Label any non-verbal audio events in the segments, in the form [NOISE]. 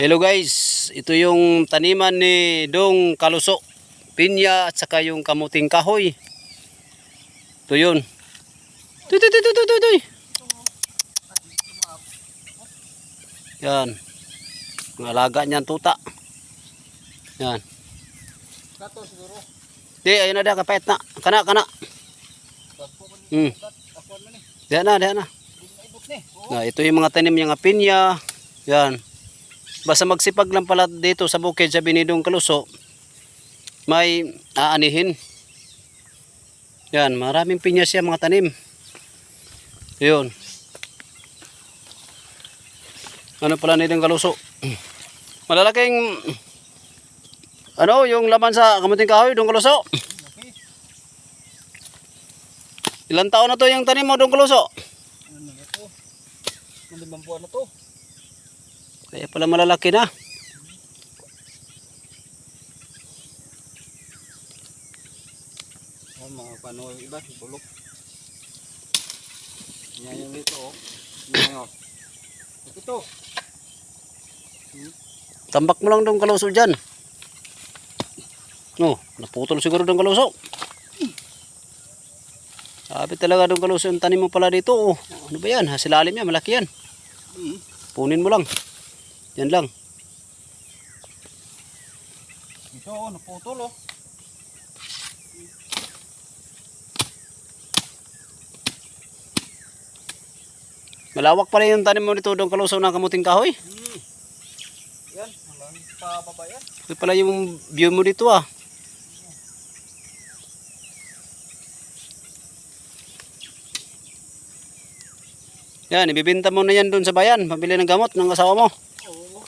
Hello guys, ito yung taniman ni Dong Kaluso, pinya at saka yung kamuting kahoy. Ito yun. Tuy, tuy, tuy, tuy, tuy. Yan. Ang alaga niyan tuta. Yan. Kato siguro. Di, ayun na da, kapait na. Kana, kana. Hmm. Diyan na, diyan na. Na, ito yung mga tanim niya nga pinya. Yan. Basta magsipag lang pala dito sa bukid sa Binidong Kaluso, may aanihin. Yan, maraming pinya siya mga tanim. Yun. Ano pala nitong kaluso? Malalaking ano, yung laman sa kamuting kahoy, dong kaluso. Ilan taon na to yung tanim mo, dong kaluso? Ano na buwan na to. Kaya pala malalaki na. Oh, mga pano yung iba, bulok. Yan yung dito oh. Yan oh. Ito. Tambak mo lang dong kaluso dyan. Oh, naputol siguro dong kaluso. Sabi talaga dong kaluso yung tanim mo pala dito. Oh, ano ba yan? Ha, silalim yan, malaki yan. Hmm. Punin mo lang. Yan lang. Ito oh, naputol oh. Malawak pala yung tanim mo dito dong kaluso ng kamuting kahoy. Hmm. Yan, hanggang pababa yan. Ito pala yung view mo dito ah. Yan, ibibenta mo na yan doon sa bayan. Pabili ng gamot ng asawa mo. Oo.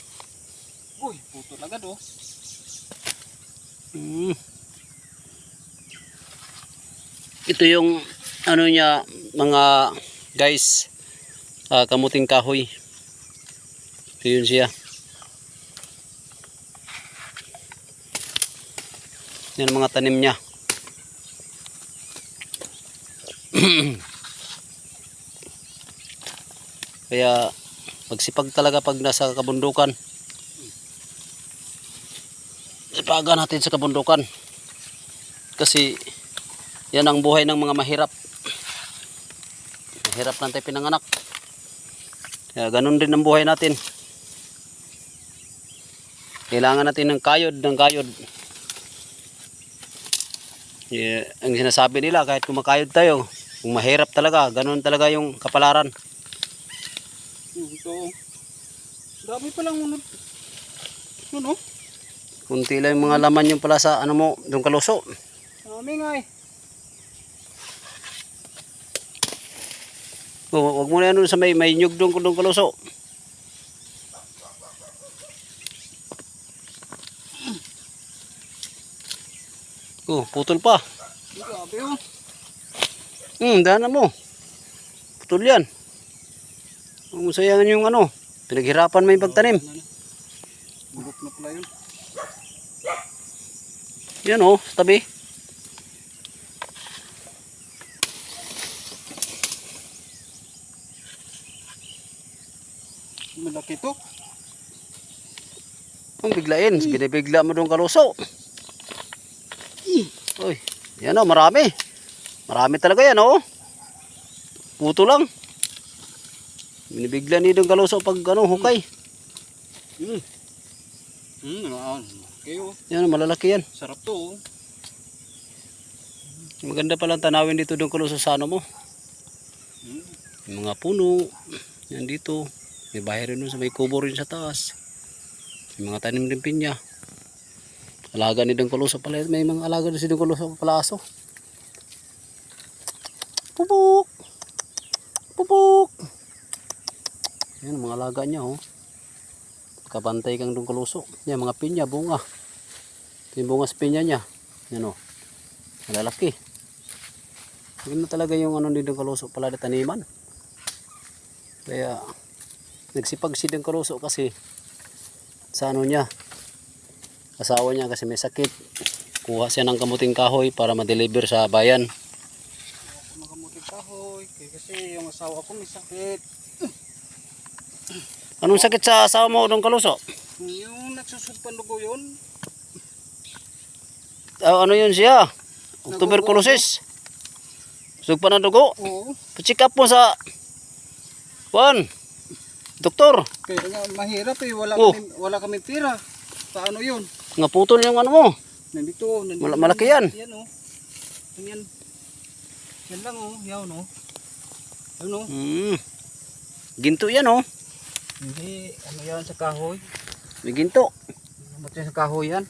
Uy, putol agad oh. Mm. Ito yung ano niya mga guys ah, kamuting kahoy. Ito yun siya. Yan mga tanim niya. [CLEARS THROAT] Kaya magsipag talaga pag nasa kabundukan. Ipaga natin sa kabundukan. Kasi yan ang buhay ng mga mahirap. Mahirap lang tayo pinanganak. Kaya ganun din ang buhay natin. Kailangan natin ng kayod, ng kayod. Yeah, ang sinasabi nila kahit kumakayod tayo, kung mahirap talaga, ganun talaga yung kapalaran. Ito. Dami palang unod. Ano? Kunti lang yung mga laman yung pala sa ano mo, yung kaluso. Dami nga eh. Oh, wag mo na yan dun sa may, may nyug doon kung kaluso. Oh, putol pa. Grabe oh. Hmm, daanan mo. Putol yan. Huwag mo sayangan yung ano. Pinaghirapan mo yung pagtanim. Bulok na pala yun. Yan oh, tabi. Malaki to. Ang biglain. Binibigla mo doon kaluso. Uy, yan oh, marami. Marami talaga yan oh. Puto lang. Binibigla ni doon kaluso pag ano, hukay. Hmm. Hmm, ah, okay oh. Yan, malalaki yan. Sarap to oh. Maganda palang tanawin dito doon kaluso sa ano mo. Hmm. Yung mga puno. Yan dito. May bahay rin sa may kubo rin sa taas. May mga tanim din pinya. Alaga ni Don Coluso pala. May mga alaga din si Don Coluso palaso. Pupuk! Pupuk! Yan, mga alaga niya oh. Kabantay kang Don Coluso. Yan, mga pinya, bunga. Ito yung bunga sa pinya niya. Yan oh. Malalaki. Maganda talaga yung ano ni Don Coluso pala na taniman. Kaya nagsipag si Don Coluso kasi sa ano niya asawa niya kasi may sakit kuha siya ng kamuting kahoy para ma-deliver sa bayan Ako makamuting kahoy. Kasi yung asawa ko may sakit. anong sakit sa asawa mo Don Coluso? usog pandugo yun. Ah, ano yun siya? Tuberculosis. Usog pa ng dugo. Oo. Pa-check up mo sa... Juan. Doktor. Kaya nga mahirap eh. Wala, Oh. kami, wala kami pira. Paano yun? Nga putol yung ano mo. Nandito. nandito Mal- malaki yan. Yan oh. Yan. Yan lang oh. Yan oh. Yan oh. Hmm. Ginto yan oh. Hindi. Ano yan sa kahoy? May ginto. Namatay sa kahoy yan.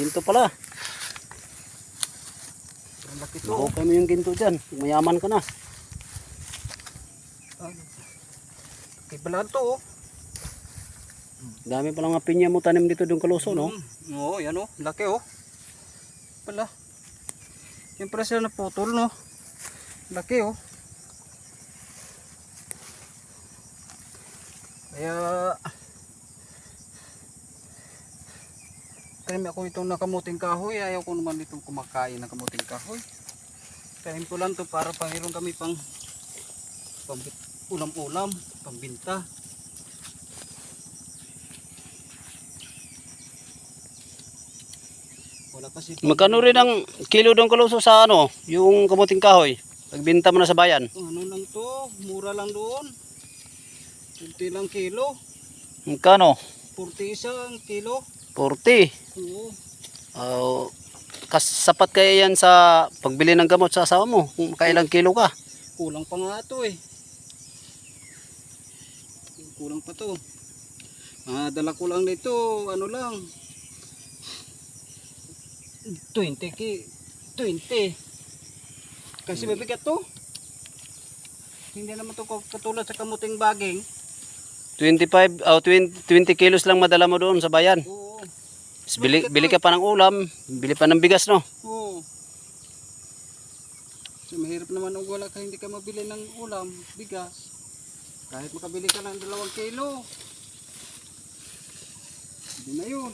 Ginto pala. Ang laki to. Mahukay mo yung ginto dyan. Mayaman ka na. Kibalan to oh. Dami pala mga pinya mo tanim dito doon kaluso, no? Mm. Oo, yan oh. Laki oh. Pala. Siyempre sila naputol no. Laki oh. Kaya Tanim ako itong nakamuting kahoy. Ayaw ko naman itong kumakain ng kamuting kahoy. Tanim ko lang to para pangiron kami pang pang ulam-ulam, pambinta. Wala kasi Magkano rin ang kilo doon kaluso sa ano? Yung kamuting kahoy. Pagbinta mo na sa bayan. Ano lang to, mura lang doon. 20 lang kilo. Magkano? 40 isang kilo. 40. Oo. Oh, kas sapat kaya yan sa pagbili ng gamot sa asawa mo kung kailang kilo ka. Kulang pa nga to eh. Kulang pa to. Ah, dala ko lang nito, ano lang. 20 ki 20. Kasi mabigat to. Hindi naman to katulad sa kamuting baging. 25 o 20, 20 kilos lang madala mo doon sa bayan. Oo. Tapos Bili, bili ka pa ng ulam, bili pa ng bigas no. Oo. So, mahirap naman kung wala ka hindi ka mabili ng ulam, bigas. Kahit makabili ka ng dalawang kilo. Hindi na yun.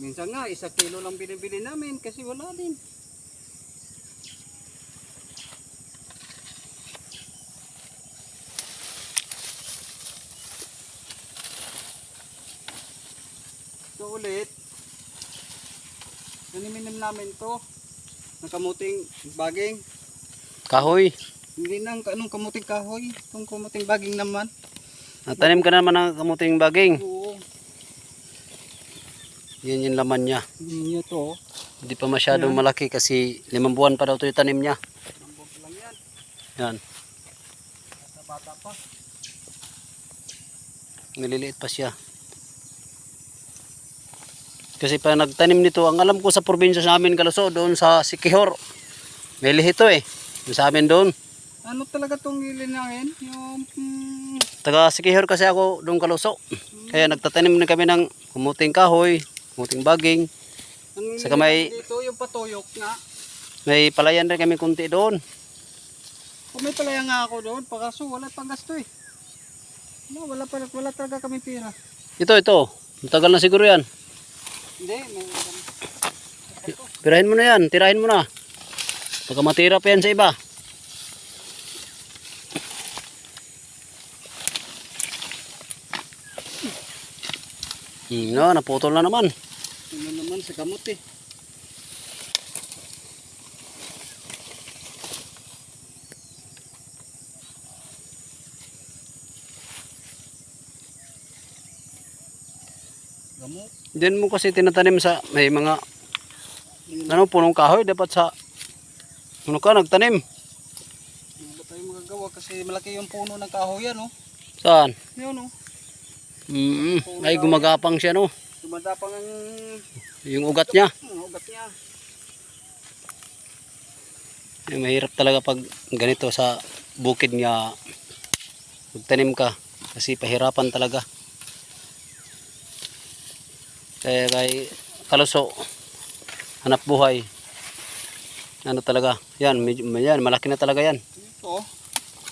Minsan nga, isa kilo lang binibili namin kasi wala din. Ito ulit. Naniminim namin to. Ng kamuting baging. Kahoy. Hindi nang anong kamuting kahoy. Itong kamuting baging naman. Natanim ka naman ng kamuting baging. Oo. Yan yung laman niya. Hindi to. Hindi pa masyadong malaki kasi limang buwan pa daw ito yung tanim niya. Nambog lang yan. Yan. Bata bata pa. Nililiit pa siya. Kasi pa nagtanim nito, ang alam ko sa probinsya sa amin Kaluso, doon sa Sikihor. May lihito eh. Sa amin doon. Ano talaga tong lilinangin? Yung mm, Taga Sikihor kasi ako doon Kaluso. Kaya nagtatanim na kami ng kumuting kahoy, kumuting baging. ang Saka may- lilinangin dito yung patuyok nga. May palayan rin kami kunti doon. Kung may palaya nga ako doon, pakaso wala pang gasto eh. No, wala pa wala talaga kami pira. Ito, ito. Matagal na siguro yan. Hindi, may Tirahin mo na yan, tirahin mo na. Baka matira pa yan sa iba. Hmm, no, naputol na naman. Ano naman sa gamot eh. Gamot. Diyan mo kasi tinatanim sa may mga ano punong kahoy dapat sa ano ka nagtanim. Ano ba tayo magagawa kasi malaki yung puno ng kahoy yan oh. Saan? Yun oh. Mm, ay gumagapang siya no. Dumadapang ang Yung ugat niya. ang ugat niya. Ay, mahirap talaga pag ganito sa bukid niya magtanim ka kasi pahirapan talaga. Kaya kay kaluso hanap buhay. Ano talaga? Yan, medyo, yan, malaki na talaga yan. Ito oh.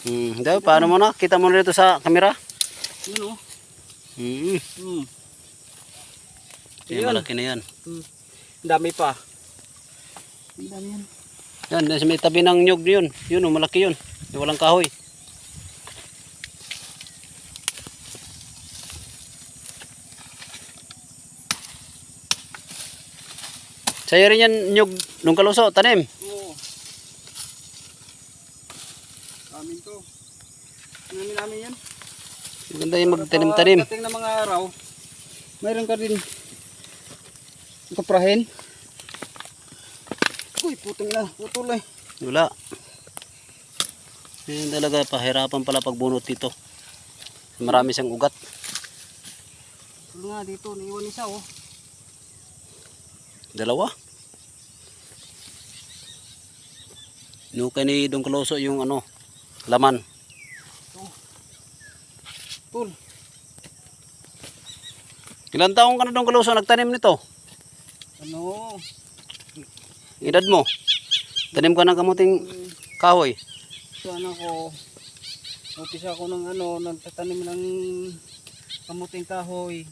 Hmm, daw, paano mo na? Kita mo na dito sa camera? Yun Mm. Mm. Kaya Ayun. malaki na yan. Mm. Dami pa. Dami yan. Yan, nasa may tabi ng nyog yun. Yun, oh, malaki yun. Yung walang kahoy. Sa'yo rin yan nyog nung kaluso, tanim. Oo. Amin to. Namin namin yan. Maganda yung magtanim-tanim. Araw, mayroon ka din kuprahin. Uy, putong na, putol eh. Wala. Yan talaga, pahirapan pala pagbunot dito. Marami siyang ugat. Ito nga dito, naiwan isa oh. Dalawa. Nukay ni Don Coloso yung ano, laman. Tul. Ilan taong ka na Don Coloso nagtanim nito? Ano? Edad mo? Tanim ka ng kamuting kahoy. Sana ko. Umpisa ako ng ano, nagtatanim ng kamuting kahoy.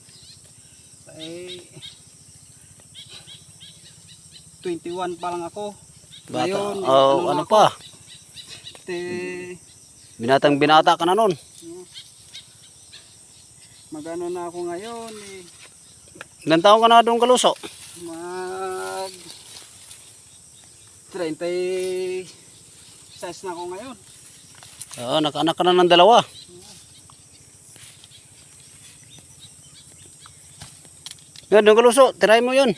Eh, 21 pa lang ako. Bata. Ngayon, oh, ano ako, pa? Te, Binatang binata ka na nun. Magano na ako ngayon eh. Ilan taong ka na Don Coloso? Mag 36 na ako ngayon. Oo, nakaanak ka na ng dalawa. Yan, Don Coloso, try mo yun.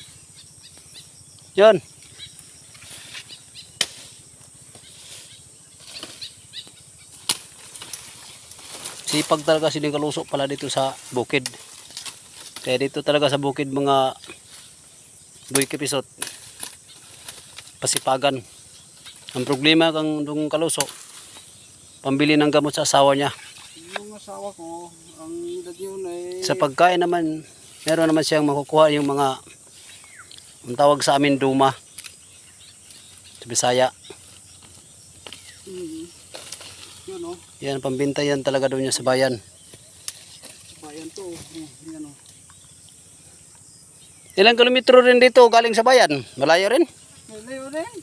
Yan. Sipag talaga si Don Coloso pala dito sa bukid. Kaya dito talaga sa bukid mga buhay episode. Pasipagan. Ang problema kang Don Coloso, pambili ng gamot sa asawa niya. Yung asawa ko, ang edad yun ay Sa pagkain naman, meron naman siyang makukuha yung mga ang tawag sa amin duma. Sa Bisaya. Mm. Yun oh, Yan, pambinta yan talaga doon niya sa bayan. bayan to. Oh, yan oh. Ilang kilometro rin dito galing sa bayan? Malayo rin? Malayo rin.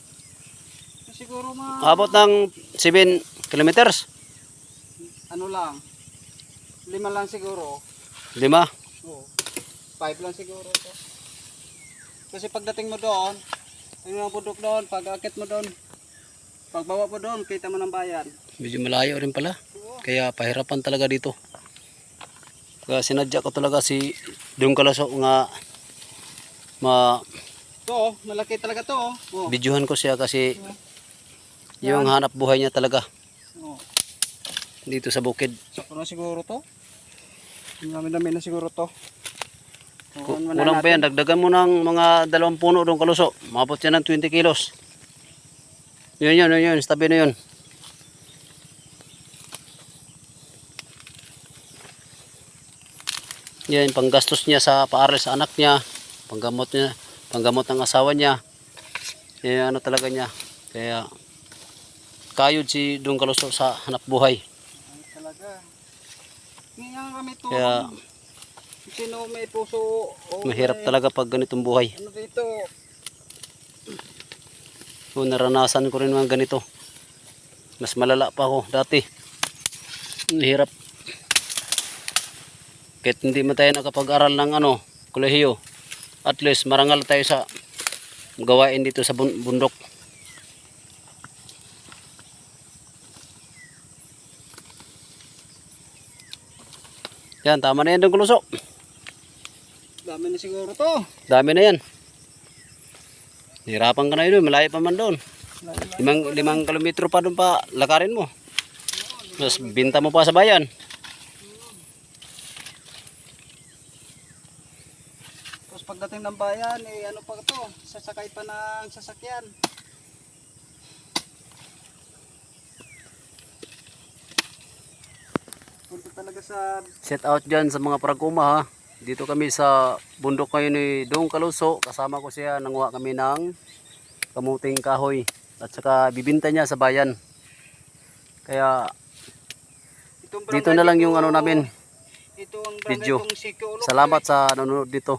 Siguro mga Abot ng 7 kilometers. ano lang. Lima lang siguro. Lima. Oo. Five lang siguro to. Kasi pagdating mo doon, yung mga bundok doon, pag akit mo doon, pagbawa mo doon, kita mo ng bayan. Medyo malayo rin pala. Kaya pahirapan talaga dito. Kaya sinadya ko talaga si Dung Kalaso nga ma To, malaki talaga to. Oh. Oh. videohan ko siya kasi yung hanap buhay niya talaga oh. dito sa bukid. Sakto na siguro to. Dami-dami na siguro to. Kulang pa yan, dagdagan mo ng mga dalawang puno doon kaluso. Mabot yan ng 20 kilos. Yun yun, yun yun, tabi na yun. Yan, panggastos niya sa paaral sa anak niya, panggamot niya, panggamot ng asawa niya. Yan, ano talaga niya. Kaya, kayod si Dong Kaluso sa hanap buhay. Ay, talaga. Ngayon kami to. Kaya, Sino may puso o mahirap talaga pag ganitong buhay. Ano dito? So, naranasan ko rin mga ganito. Mas malala pa ako dati. Hirap. Kahit hindi man tayo nakapag-aral ng ano, kolehiyo. At least marangal tayo sa gawain dito sa bun- bundok. Yan, tama na yan ng kuluso. Dami na siguro to. Dami na yan. Hirapan ka na yun, malayo pa man doon. Limang, limang kilometro pa doon pa lakarin mo. Tapos binta mo pa sa bayan. Tapos pagdating ng bayan, eh ano pa to? Sasakay pa ng sasakyan. Punta talaga sa Set out dyan sa mga praguma ha. Dito kami sa bundok ngayon ni Dong Kaluso. Kasama ko siya, nanguha kami ng kamuting kahoy. At saka bibinta niya sa bayan. Kaya dito na lang yung ano namin. Ito ang video. Salamat sa nanonood dito.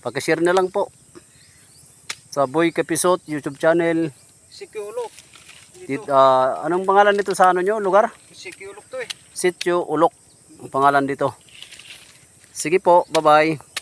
Pag-share na lang po. Sa Boy Kapisot YouTube channel. Sikiulok. Dito, Dito. ah, anong pangalan dito sa ano nyo, lugar? Sikiulok to eh. Sitio Ulok. Ang pangalan dito. Sige po, bye-bye.